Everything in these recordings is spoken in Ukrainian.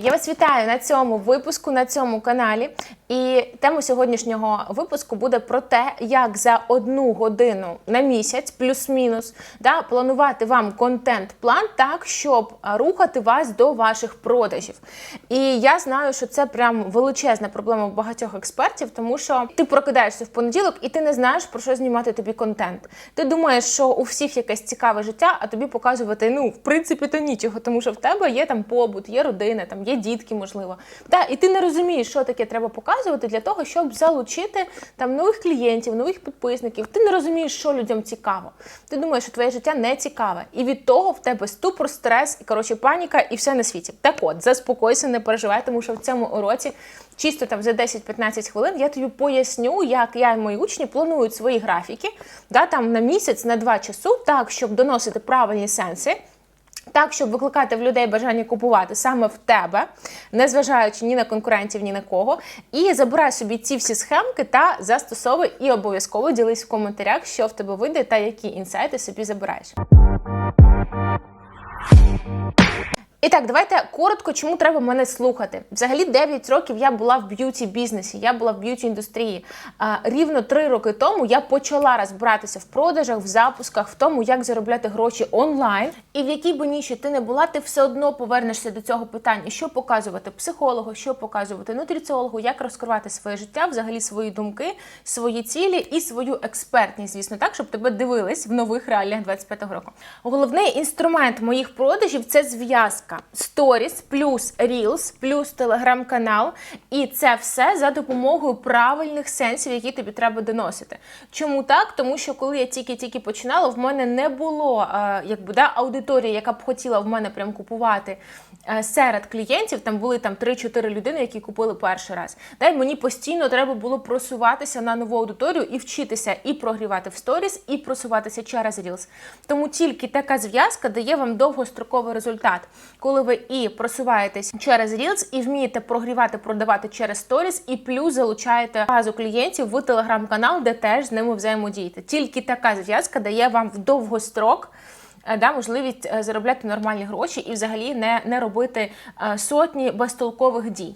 Я вас вітаю на цьому випуску на цьому каналі. І тема сьогоднішнього випуску буде про те, як за одну годину на місяць, плюс-мінус, да, планувати вам контент-план так, щоб рухати вас до ваших продажів. І я знаю, що це прям величезна проблема у багатьох експертів, тому що ти прокидаєшся в понеділок і ти не знаєш про що знімати тобі контент. Ти думаєш, що у всіх якесь цікаве життя, а тобі показувати ну в принципі то нічого, тому що в тебе є там побут, є родина, там є дітки, можливо. Да, і ти не розумієш, що таке треба показувати для того, щоб залучити там нових клієнтів, нових підписників. Ти не розумієш, що людям цікаво. Ти думаєш, що твоє життя не цікаве, і від того в тебе ступор, стрес, і коротше паніка, і все на світі. Так от, заспокойся, не переживай, тому що в цьому уроці. Чисто там за 10-15 хвилин я тобі поясню, як я і мої учні планують свої графіки да, там на місяць, на два часу, так, щоб доносити правильні сенси. Так, щоб викликати в людей бажання купувати саме в тебе, не зважаючи ні на конкурентів, ні на кого. І забирай собі ці всі схемки та застосовуй і обов'язково ділись в коментарях, що в тебе вийде та які інсайти собі забираєш. І так, давайте коротко, чому треба мене слухати. Взагалі 9 років я була в б'юті бізнесі, я була в б'юті індустрії. Рівно 3 роки тому я почала розбиратися в продажах, в запусках, в тому, як заробляти гроші онлайн. І в якій би ніші ти не була, ти все одно повернешся до цього питання, що показувати психологу, що показувати нутриціологу, як розкривати своє життя, взагалі свої думки, свої цілі і свою експертність, звісно, так, щоб тебе дивились в нових реаліях 25-го року. Головний інструмент моїх продажів це зв'язка. Сторіс плюс Reels, плюс телеграм-канал, і це все за допомогою правильних сенсів, які тобі треба доносити. Чому так? Тому що коли я тільки-тільки починала, в мене не було е, якби да, аудиторії, яка б хотіла в мене прям купувати серед клієнтів. Там були там 3-4 людини, які купили перший раз. Да, і мені постійно треба було просуватися на нову аудиторію і вчитися і прогрівати в сторіс, і просуватися через Reels. Тому тільки така зв'язка дає вам довгостроковий результат коли ви і просуваєтесь через Reels, і вмієте прогрівати, продавати через Stories, і плюс залучаєте базу клієнтів в телеграм-канал, де теж з ними взаємодієте. Тільки така зв'язка дає вам в довгострок. Е, Да, можливість е, заробляти нормальні гроші і взагалі не, не робити е, сотні безтолкових дій.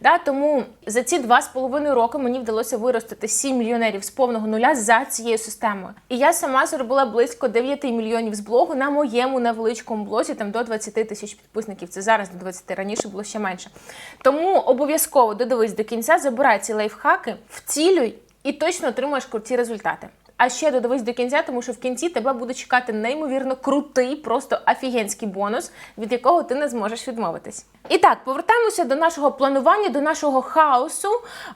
Да, тому за ці два з половиною роки мені вдалося виростити 7 мільйонерів з повного нуля за цією системою. І я сама заробила близько 9 мільйонів з блогу на моєму невеличкому блозі, там до 20 тисяч підписників. Це зараз до 20, раніше було ще менше. Тому обов'язково додивись до кінця, забирай ці лайфхаки, вцілюй і точно отримаєш круті результати. А ще додивись до кінця, тому що в кінці тебе буде чекати неймовірно крутий, просто офігенський бонус, від якого ти не зможеш відмовитись. І так, повертаємося до нашого планування, до нашого хаосу.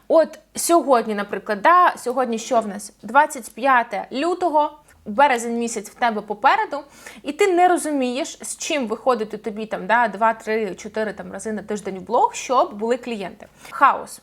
От сьогодні, наприклад, да, сьогодні що в нас? 25 лютого. Березень місяць в тебе попереду, і ти не розумієш, з чим виходити тобі там да, 2, 3, 4 там, рази на тиждень в блог, щоб були клієнти. Хаос.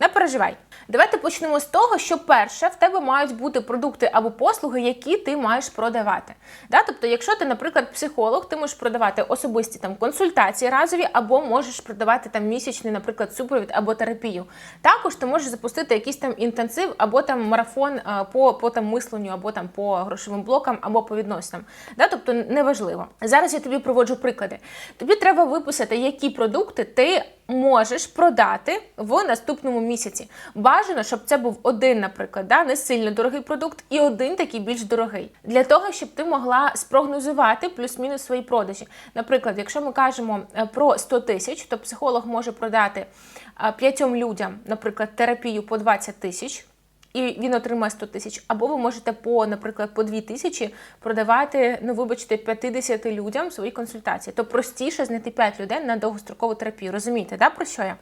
Не переживай. Давайте почнемо з того, що перше в тебе мають бути продукти або послуги, які ти маєш продавати. Да? Тобто, якщо ти, наприклад, психолог, ти можеш продавати особисті там консультації разові, або можеш продавати там місячний, наприклад, супровід або терапію. Також ти можеш запустити якийсь там інтенсив, або там марафон по, по там мисленню, або там по грошовим блокам, або по відносинам. Да? Тобто неважливо. Зараз я тобі проводжу приклади. Тобі треба виписати, які продукти ти можеш продати в наступному місяці. Бажано, щоб це був один, наприклад, да, не сильно дорогий продукт, і один такий більш дорогий. Для того, щоб ти могла спрогнозувати плюс-мінус свої продажі. Наприклад, якщо ми кажемо е, про 100 тисяч, то психолог може продати е, п'ятьом людям, наприклад, терапію по 20 тисяч. І він отримає 100 тисяч. Або ви можете по, наприклад, по 2 тисячі продавати, ну вибачте, 50 людям свої консультації. То простіше знайти 5 людей на довгострокову терапію. Розумієте, да, про що я?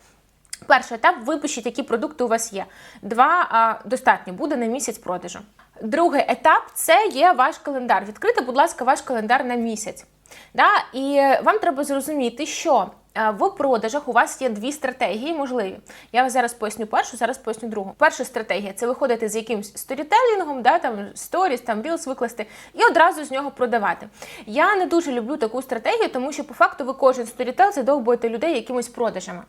Перший етап випишіть, які продукти у вас є. Два а, достатньо буде на місяць продажу. Другий етап це є ваш календар. Відкрити, будь ласка, ваш календар на місяць. Да? І вам треба зрозуміти, що в продажах у вас є дві стратегії можливі. Я зараз поясню першу, зараз поясню другу. Перша стратегія це виходити з якимсь сторітелінгом, да, там сторіс, там білс викласти і одразу з нього продавати. Я не дуже люблю таку стратегію, тому що по факту ви кожен сторітел задовбуєте людей якимось продажами.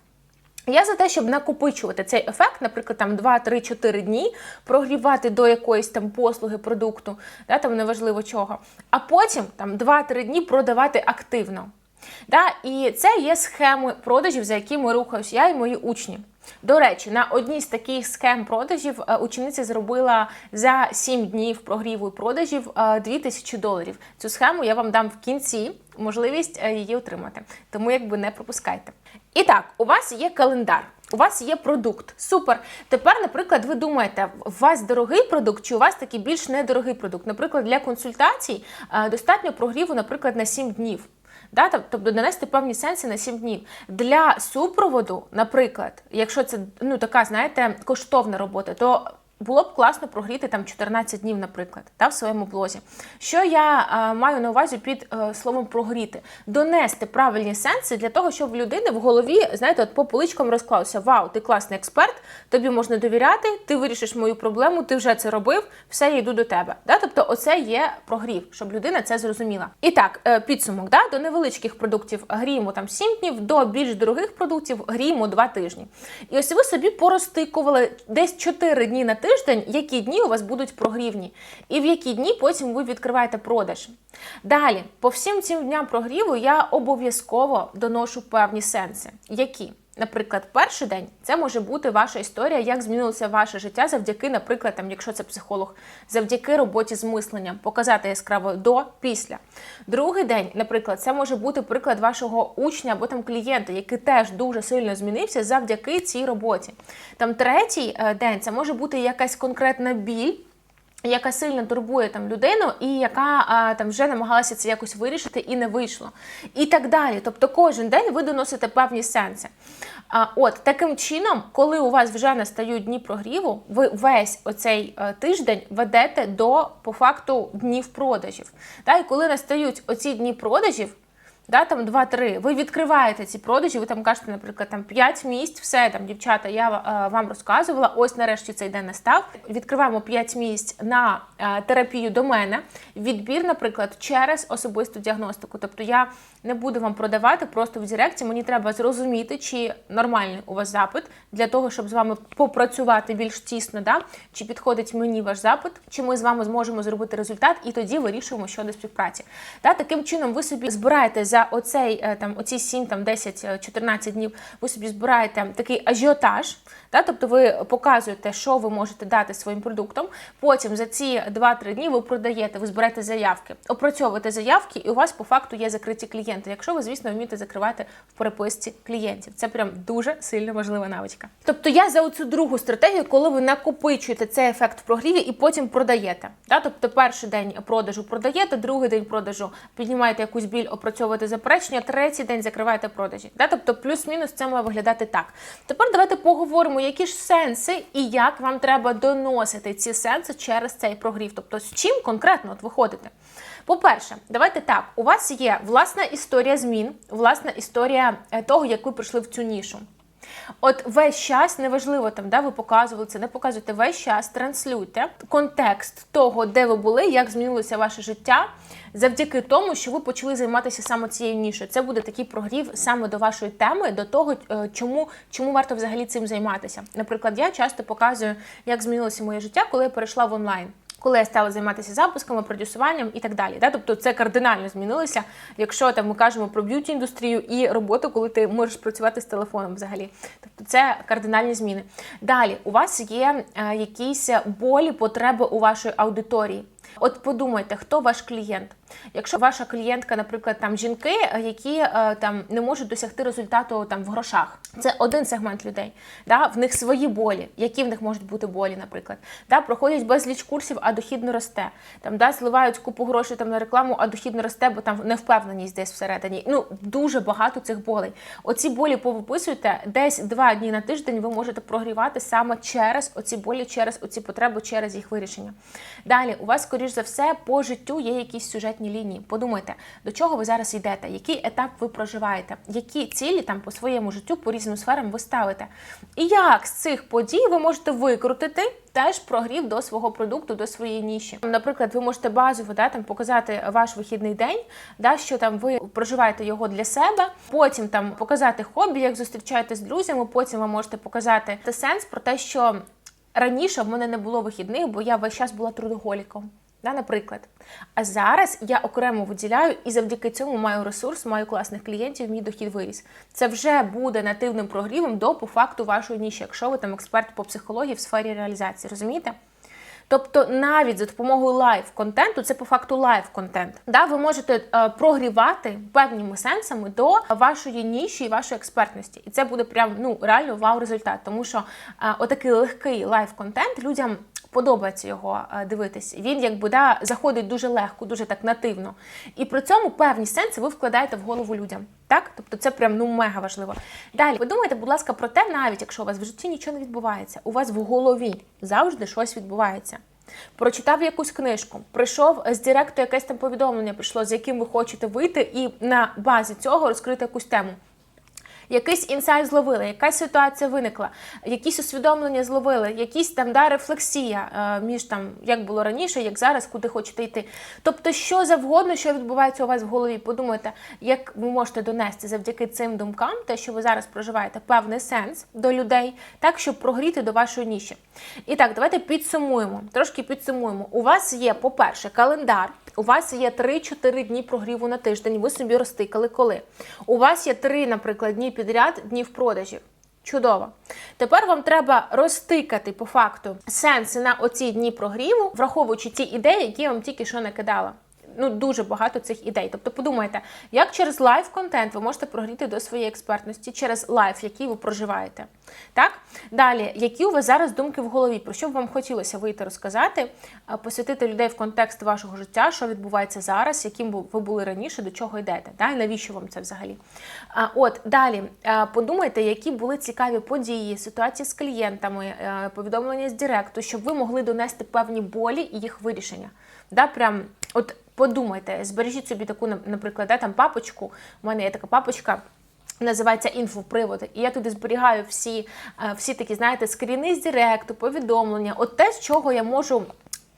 Я за те, щоб накопичувати цей ефект, наприклад, там 2-3-4 дні, прогрівати до якоїсь там послуги, продукту, да, там неважливо чого, а потім там 2-3 дні продавати активно. Да? І це є схеми продажів, за якими рухаюсь я і мої учні. До речі, на одній з таких схем продажів е, учениця зробила за 7 днів прогріву і продажів е, 2000 доларів. Цю схему я вам дам в кінці можливість е, її отримати. Тому якби не пропускайте. І так, у вас є календар. У вас є продукт. Супер. Тепер, наприклад, ви думаєте, у вас дорогий продукт, чи у вас такий більш недорогий продукт? Наприклад, для консультацій е, достатньо прогріву, наприклад, на 7 днів. Да, тобто донести певні сенси на 7 днів. Для супроводу, наприклад, якщо це ну така, знаєте, коштовна робота, то було б класно прогріти там 14 днів, наприклад, та, в своєму блозі. Що я е, маю на увазі під е, словом прогріти? Донести правильні сенси для того, щоб в людини в голові, знаєте, от по поличкам розклався: Вау, ти класний експерт, тобі можна довіряти, ти вирішиш мою проблему, ти вже це робив, все я йду до тебе. Да? Тобто, оце є прогрів, щоб людина це зрозуміла. І так, е, підсумок, да? до невеличких продуктів гріємо там 7 днів, до більш дорогих продуктів гріємо 2 тижні. І ось ви собі порозтикували десь 4 дні на тиждень, які дні у вас будуть прогрівні, і в які дні потім ви відкриваєте продаж. Далі, по всім цим дням прогріву я обов'язково доношу певні сенси. Які? Наприклад, перший день це може бути ваша історія, як змінилося ваше життя завдяки, наприклад, там, якщо це психолог, завдяки роботі з мисленням, показати яскраво до, після. Другий день, наприклад, це може бути приклад вашого учня або там клієнта, який теж дуже сильно змінився завдяки цій роботі. Там третій е, день це може бути якась конкретна біль яка сильно турбує там людину, і яка а, там вже намагалася це якось вирішити і не вийшло. І так далі. Тобто кожен день ви доносите певні сенси. А, от таким чином, коли у вас вже настають дні прогріву, ви весь оцей е, тиждень ведете до по факту днів продажів. Та, і коли настають оці дні продажів. Да, там 2-3, ви відкриваєте ці продажі, ви там кажете, наприклад, там 5 місць, все там, дівчата, я е, вам розказувала. Ось нарешті цей день настав. Відкриваємо 5 місць на е, терапію до мене. Відбір, наприклад, через особисту діагностику. Тобто я не буду вам продавати просто в Директі. Мені треба зрозуміти, чи нормальний у вас запит для того, щоб з вами попрацювати більш тісно, да? чи підходить мені ваш запит, чи ми з вами зможемо зробити результат, і тоді вирішуємо щодо співпраці. Да? Таким чином, ви собі збираєте за оцей е, там оці 7, там 10, е, 14 днів. Ви собі збираєте такий ажіотаж. Да? Тобто ви показуєте, що ви можете дати своїм продуктом. Потім за ці 2-3 дні ви продаєте, ви зберете заявки, опрацьовуєте заявки, і у вас по факту є закриті клієнти. Якщо ви, звісно, вмієте закривати в переписці клієнтів. Це прям дуже сильно важлива навичка. Тобто я за оцю другу стратегію, коли ви накопичуєте цей ефект в прогріві і потім продаєте. Да? Тобто перший день продажу продаєте, другий день продажу піднімаєте якусь біль, опрацьовуєте заперечення, третій день закриваєте продажі. Да? Тобто плюс-мінус це має виглядати так. Тепер давайте поговоримо, які ж сенси і як вам треба доносити ці сенси через цей прогрів. Тобто з чим конкретно от виходите. По-перше, давайте так: у вас є власна історія змін, власна історія е, того, як ви прийшли в цю нішу. От весь час, неважливо там, да, ви показували це, не показуєте, весь час транслюйте контекст того, де ви були, як змінилося ваше життя, завдяки тому, що ви почали займатися саме цією нішою. Це буде такий прогрів саме до вашої теми, до того, е, чому, чому варто взагалі цим займатися. Наприклад, я часто показую, як змінилося моє життя, коли я перейшла в онлайн. Коли я стала займатися запусками, продюсуванням і так далі. Да? Тобто це кардинально змінилося, якщо там ми кажемо про б'юті індустрію і роботу, коли ти можеш працювати з телефоном взагалі. Тобто це кардинальні зміни. Далі у вас є е, якісь болі, потреби у вашої аудиторії. От подумайте, хто ваш клієнт. Якщо ваша клієнтка, наприклад, там жінки, які е, там не можуть досягти результату там в грошах, це один сегмент людей. Да? В них свої болі. Які в них можуть бути болі, наприклад, да? проходять безліч курсів, а дохід не росте. Там да зливають купу грошей там на рекламу, а дохід не росте, бо там невпевненість десь всередині. Ну дуже багато цих болей. Оці болі повиписуйте десь два дні на тиждень. Ви можете прогрівати саме через оці болі, через оці потреби, через їх вирішення. Далі у вас, скоріш за все, по життю є якісь сюжетні лінії. Подумайте, до чого ви зараз йдете, який етап ви проживаєте, які цілі там по своєму життю, по різним сферам ви ставите. І як з цих подій ви можете викрутити теж прогрів до свого продукту, до своєї ніші. Наприклад, ви можете базово да, там, показати ваш вихідний день, да, що там ви проживаєте його для себе, потім там показати хобі, як зустрічаєтесь з друзями, потім ви можете показати сенс про те, що раніше в мене не було вихідних, бо я весь час була трудоголіком. Да, наприклад. А зараз я окремо виділяю і завдяки цьому маю ресурс, маю класних клієнтів, мій дохід виріс. Це вже буде нативним прогрівом до по факту вашої ніші, якщо ви там експерт по психології в сфері реалізації. Розумієте? Тобто навіть за допомогою лайв-контенту, це по факту лайв-контент, да, ви можете е, прогрівати певними сенсами до вашої ніші і вашої експертності. І це буде прям ну реально вау-результат. Тому що е, отакий легкий лайв-контент людям подобається його е, дивитись. Він якби да, заходить дуже легко, дуже так нативно. І при цьому певні сенси ви вкладаєте в голову людям. Так, тобто це прям ну мега важливо. Далі подумайте, будь ласка, про те, навіть якщо у вас в житті нічого не відбувається, у вас в голові завжди щось відбувається. Прочитав якусь книжку, прийшов з директу якесь там повідомлення, прийшло, з яким ви хочете вийти, і на базі цього розкрити якусь тему. Якийсь інсайт зловили, якась ситуація виникла, якісь усвідомлення зловили, якісь там да, рефлексія е, між там, як було раніше, як зараз, куди хочете йти. Тобто, що завгодно, що відбувається у вас в голові, подумайте, як ви можете донести завдяки цим думкам, те, що ви зараз проживаєте, певний сенс до людей, так, щоб прогріти до вашої ніші. І так, давайте підсумуємо. Трошки підсумуємо. У вас є, по-перше, календар. У вас є 3-4 дні прогріву на тиждень, ви собі розтикали коли. У вас є 3, наприклад, дні підряд днів продажів. Чудово. Тепер вам треба розтикати по факту сенси на оці дні прогріву, враховуючи ті ідеї, які я вам тільки що накидала. Ну, дуже багато цих ідей. Тобто, подумайте, як через лайв контент ви можете прогріти до своєї експертності через лайф, який ви проживаєте. Так? Далі, які у вас зараз думки в голові, про що б вам хотілося вийти розказати, посвятити людей в контекст вашого життя, що відбувається зараз, яким ви були раніше, до чого йдете, да? і навіщо вам це взагалі? От далі подумайте, які були цікаві події, ситуації з клієнтами, е, повідомлення з Директу, щоб ви могли донести певні болі і їх вирішення. Да? Прям от подумайте, збережіть собі таку, на- наприклад, да, там папочку. У мене є така папочка. Називається інфоприводи, і я туди зберігаю всі, е, всі такі, знаєте, скріни з директу, повідомлення, от те, з чого я можу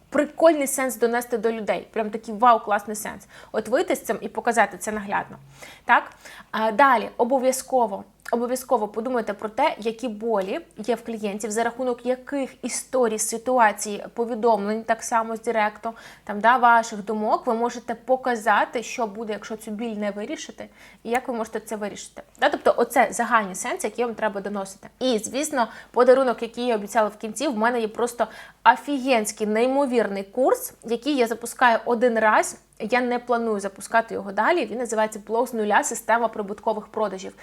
прикольний сенс донести до людей. Прям такий вау, класний сенс. От вийти з цим і показати це наглядно. Так? А далі, обов'язково. Обов'язково подумайте про те, які болі є в клієнтів, за рахунок яких історій, ситуацій, повідомлень, так само з директу, там да, ваших думок, ви можете показати, що буде, якщо цю біль не вирішити, і як ви можете це вирішити. Да? Тобто, оце загальні сенси, які вам треба доносити. І звісно, подарунок, який я обіцяла в кінці, в мене є просто офігенський, неймовірний курс, який я запускаю один раз. Я не планую запускати його далі. Він називається блог з нуля система прибуткових продажів.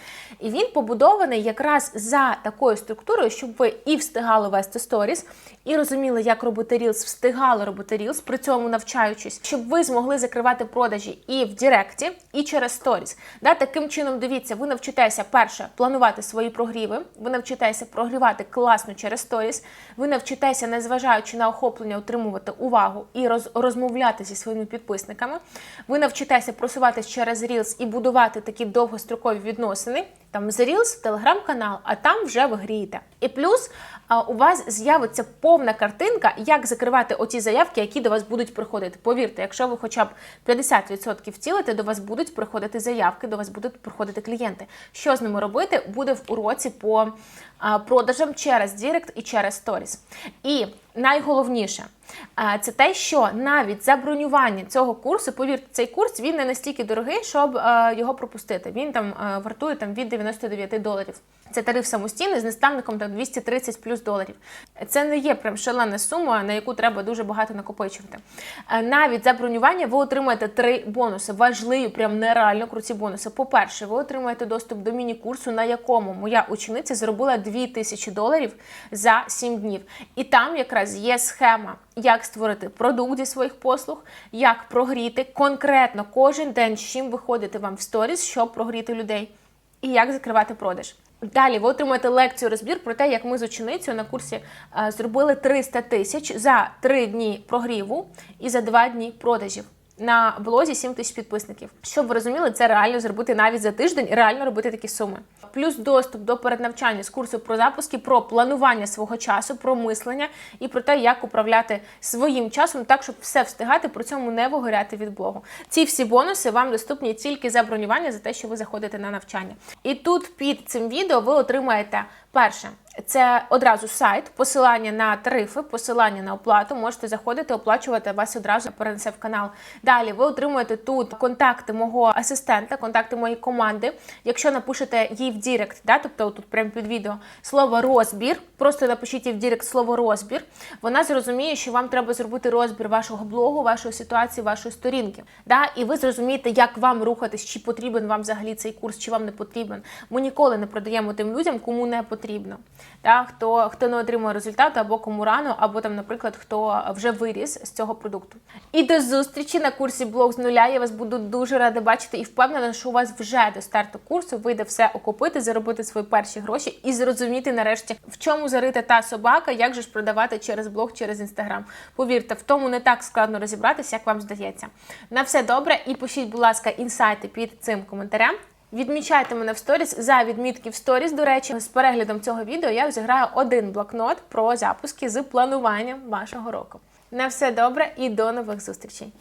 І він побудований якраз за такою структурою, щоб ви і встигали вести сторіс, і розуміли, як робити рілс, встигали робити рілс, при цьому навчаючись, щоб ви змогли закривати продажі і в Директі, і через сторіс. Да, таким чином, дивіться, ви навчитеся перше планувати свої прогріви, ви навчитеся прогрівати класно через сторіс, ви навчитеся, незважаючи на охоплення, отримувати увагу і роз, розмовляти зі своїми підписниками. Ви навчитеся просуватись через Reels і будувати такі довгострокові відносини. Там з Reels телеграм-канал, а там вже ви грієте. І плюс у вас з'явиться повна картинка, як закривати оті заявки, які до вас будуть приходити. Повірте, якщо ви хоча б 50% вцілите, до вас будуть приходити заявки, до вас будуть приходити клієнти. Що з ними робити, буде в уроці по продажам через Дірект і через Сторіс. І найголовніше. Це те, що навіть за бронювання цього курсу, повірте, цей курс він не настільки дорогий, щоб його пропустити. Він там вартує там від 99 доларів. Це тариф самостійний з наставником там 230 плюс доларів. Це не є прям шалена сума, на яку треба дуже багато накопичувати. Е, Навіть за бронювання ви отримаєте три бонуси. Важливі, прям нереально круті бонуси. По-перше, ви отримаєте доступ до міні-курсу, на якому моя учениця заробила 2000 доларів за 7 днів. І там якраз є схема, як створити продукт зі своїх послуг, як прогріти конкретно кожен день, з чим виходити вам в сторіс, щоб прогріти людей і як закривати продаж. Далі ви отримаєте лекцію розбір про те, як ми з ученицею на курсі е, зробили 300 тисяч за 3 дні прогріву і за 2 дні продажів. На блозі 7 тисяч підписників. Щоб ви розуміли, це реально зробити навіть за тиждень, реально робити такі суми. Плюс доступ до переднавчання з курсу про запуски, про планування свого часу, про мислення і про те, як управляти своїм часом так, щоб все встигати, при цьому не вигоряти від блогу. Ці всі бонуси вам доступні тільки за бронювання за те, що ви заходите на навчання. І тут під цим відео ви отримаєте Перше, це одразу сайт, посилання на тарифи, посилання на оплату. Можете заходити, оплачувати вас одразу перенесе в канал. Далі ви отримуєте тут контакти мого асистента, контакти моєї команди. Якщо напишете їй в Дірект, да, тобто тут прямо під відео слово розбір, просто напишіть їй в Дірект слово розбір. Вона зрозуміє, що вам треба зробити розбір вашого блогу, вашої ситуації, вашої сторінки. Да? І ви зрозумієте, як вам рухатись, чи потрібен вам взагалі цей курс, чи вам не потрібен. Ми ніколи не продаємо тим людям, кому не потрібно. Да? Хто, хто не отримує результату, або кому рано, або там, наприклад, хто вже виріс з цього продукту. І до зустрічі на курсі блог з нуля. Я вас буду дуже рада бачити і впевнена, що у вас вже до старту курсу вийде все окупити, заробити свої перші гроші і зрозуміти нарешті, в чому зарита та собака, як же ж продавати через блог, через інстаграм. Повірте, в тому не так складно розібратися, як вам здається. На все добре, і пишіть, будь ласка, інсайти під цим коментарем. Відмічайте мене в сторіс за відмітки в сторіс. До речі, з переглядом цього відео я розіграю один блокнот про запуски з плануванням вашого року. На все добре і до нових зустрічей.